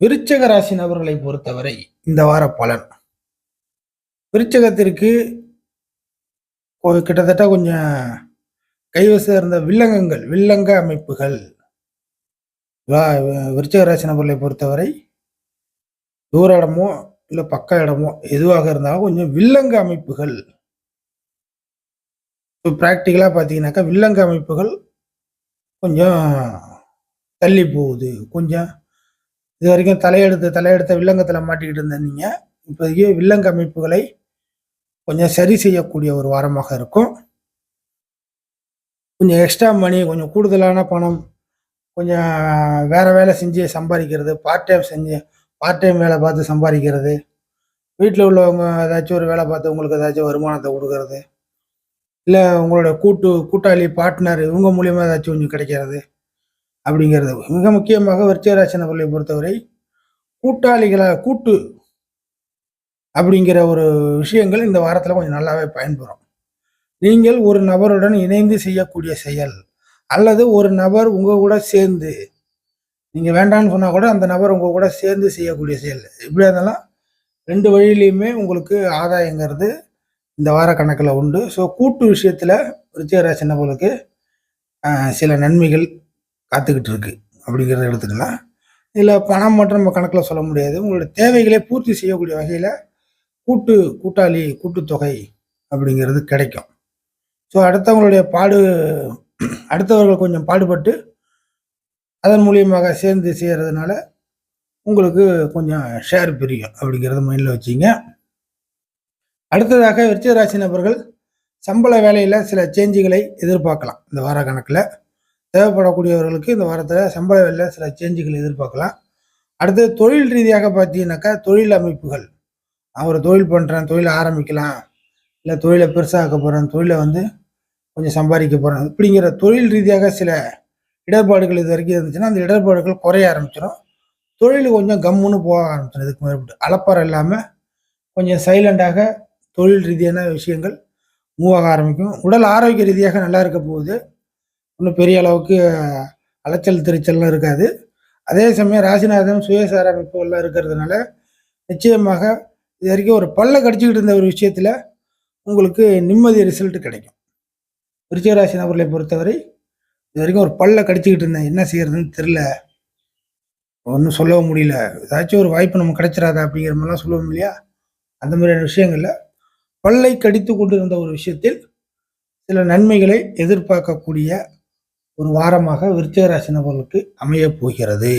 விருச்சக ராசி நபர்களை பொறுத்தவரை இந்த வார பலன். விருச்சகத்திற்கு கிட்டத்தட்ட கொஞ்சம் கைவசம் இருந்த வில்லங்கங்கள் வில்லங்க அமைப்புகள். விருச்சக ராசி நபர்களை பொறுத்தவரை தூர இடமோ இல்லை பக்க இடமோ எதுவாக இருந்தாலும் கொஞ்சம் வில்லங்க அமைப்புகள். இப்போ ப்ராக்டிக்கலாக பார்த்தீங்கன்னாக்கா வில்லங்க அமைப்புகள் கொஞ்சம் தள்ளி போகுது. கொஞ்சம் இது வரைக்கும் தலையெடுத்து தலையெடுத்த வில்லங்கத்தில் மாட்டிக்கிட்டு இருந்த நீங்கள் இப்போதைக்கு வில்லங்க அமைப்புகளை கொஞ்சம் சரி செய்யக்கூடிய ஒரு வாரமாக இருக்கும். கொஞ்சம் எக்ஸ்ட்ரா மணி கொஞ்சம் கூடுதலான பணம் கொஞ்சம் வேறு வேலை செஞ்சு சம்பாதிக்கிறது பார்ட் டைம் செஞ்சு பார்ட் டைம் வேலை பார்த்து சம்பாதிக்கிறது வீட்டில் உள்ளவங்க ஏதாச்சும் ஒரு வேலை பார்த்து உங்களுக்கு ஏதாச்சும் வருமானத்தை கொடுக்கறது இல்லை உங்களோட கூட்டு கூட்டாளி பார்ட்னர் இவங்க மூலியமாக ஏதாச்சும் கொஞ்சம் கிடைக்கிறது. அப்படிங்கிறது. மிக முக்கியமாக விருச்சிகராசி நபர்களை பொறுத்தவரை கூட்டாளிகளாக கூட்டு அப்படிங்கிற ஒரு விஷயங்கள் இந்த வாரத்தில் கொஞ்சம் நல்லாவே பயன்பெறும். நீங்கள் ஒரு நபருடன் இணைந்து செய்யக்கூடிய செயல் அல்லது ஒரு நபர் உங்கள் கூட சேர்ந்து நீங்கள் வேண்டான்னு சொன்னால் கூட அந்த நபர் உங்கள் கூட சேர்ந்து செய்யக்கூடிய செயல். இப்படியா இருந்தாலும் ரெண்டு வழியிலையுமே உங்களுக்கு ஆதாயங்கிறது இந்த வார கணக்கில் உண்டு. ஸோ கூட்டு விஷயத்தில் விருச்சிகராசி நபர்களுக்கு சில நன்மைகள் காத்துக்கிட்டு இருக்கு அப்படிங்கிறத எடுத்துக்கலாம். இதில் பணம் மட்டும் நம்ம கணக்கில் சொல்ல முடியாது. உங்களுடைய தேவைகளை பூர்த்தி செய்யக்கூடிய வகையில் கூட்டு கூட்டாளி கூட்டுத்தொகை அப்படிங்கிறது கிடைக்கும். ஸோ அடுத்தவங்களுடைய பாடு அடுத்தவர்கள் கொஞ்சம் பாடுபட்டு அதன் மூலியமாக சேர்ந்து செய்கிறதுனால உங்களுக்கு கொஞ்சம் ஷேர் பிரியும் அப்படிங்கிறத மைண்டில் வச்சிங்க. அடுத்ததாக விருச்சிக ராசி நபர்கள் சம்பள வேலையில் சில சேஞ்சுகளை எதிர்பார்க்கலாம். இந்த வார கணக்கில். தேவைப்படக்கூடியவர்களுக்கு இந்த வாரத்தில் சம்பள வேலையில் சில சேஞ்சுகள் எதிர்பார்க்கலாம். அடுத்தது தொழில் ரீதியாக பார்த்தீங்கன்னாக்கா தொழில் அமைப்புகள். நான் ஒரு தொழில் பண்ணுறேன் தொழில் ஆரம்பிக்கலாம். இல்லை தொழிலை பெருசாக்க போகிறேன் தொழிலை வந்து கொஞ்சம் சம்பாதிக்க போகிறேன் இப்படிங்கிற தொழில் ரீதியாக சில இடர்பாடுகள் இது வரைக்கும் இருந்துச்சுன்னா அந்த இடர்பாடுகள் குறைய ஆரம்பிச்சிடும் தொழில் கொஞ்சம் கம்முன்னு போக ஆரம்பிச்சிடும் இதுக்கு மேற்பட்டு. அலப்பறம் இல்லாமல் கொஞ்சம் சைலண்டாக தொழில் ரீதியான விஷயங்கள் மூவ் ஆக ஆரம்பிக்கும். உடல் ஆரோக்கிய ரீதியாக நல்லா இருக்க போகுது. ஒன்றும் பெரிய அளவுக்கு அலைச்சல் திருச்சல்லாம் இருக்காது. அதே சமயம் ராசிநாதன் சுயசார அமைப்புகள்லாம் இருக்கிறதுனால நிச்சயமாக இது வரைக்கும் ஒரு பல்ல கடிச்சிக்கிட்டு இருந்த ஒரு விஷயத்தில் உங்களுக்கு நிம்மதி ரிசல்ட் கிடைக்கும். விருச்சிகராசி நபர்களை பொறுத்தவரை இது வரைக்கும் ஒரு பல்ல கடிச்சிக்கிட்டு இருந்தேன். என்ன செய்யறதுன்னு தெரில ஒன்றும் சொல்லவும் முடியல. ஏதாச்சும் ஒரு வாய்ப்பு நமக்கு கிடைச்சிடாதா அப்படிங்கிற மாதிரிலாம் சொல்லுவோம் இல்லையா? அந்த மாதிரியான விஷயங்களில் பல்லை கடித்து கொண்டிருந்த ஒரு விஷயத்தில் சில நன்மைகளை எதிர்பார்க்கக்கூடிய ஒரு வாரமாக விருச்சிக ராசி நபர்களுக்கு அமையப் போகிறது.